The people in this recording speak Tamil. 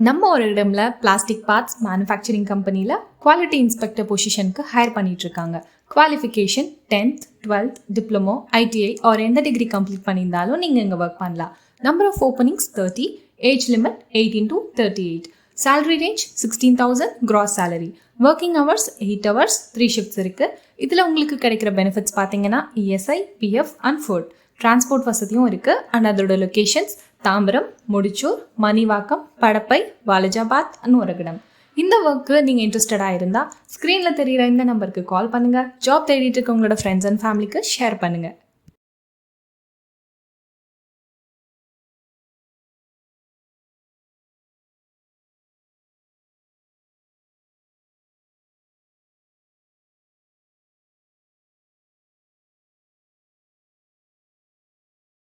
நம்ம ஒரு இடம்ல பிளாஸ்டிக் பார்ட்ஸ் மேனுஃபேக்சரிங் கம்பெனியில் குவாலிட்டி இன்ஸ்பெக்டர் பொசிஷனுக்கு ஹையர் பண்ணிட்டு இருக்காங்க qualification tenth twelfth diploma ITI or எந்த டிகிரி கம்ப்ளீட் பண்ணியிருந்தாலும் நீங்கள் இங்கே ஒர்க் பண்ணலாம். Number of openings thirty age limit eighteen to thirty eight salary range sixteen thousand gross salary working hours eight hours three shifts இருக்குது இதில் உங்களுக்கு கிடைக்கிற பெனிஃபிட்ஸ் பார்த்தீங்கன்னா ESI PF and food transport வசதியும் இருக்குது அண்ட் அதோட லொக்கேஷன்ஸ் தாம்பரம் முடிச்சூர் மணிவாக்கம் படப்பை வாலஜாபாத்னு அண்ட் இடம் இந்த ஒர்க்கு நீங்கள் இன்ட்ரெஸ்டடாக இருந்தால் ஸ்க்ரீனில் தெரிகிற இந்த நம்பருக்கு கால் பண்ணுங்கள் ஜாப் தேடிட்டு இருக்க உங்களோட ஃப்ரெண்ட்ஸ் அண்ட் ஃபேமிலிக்கு ஷேர் பண்ணுங்கள்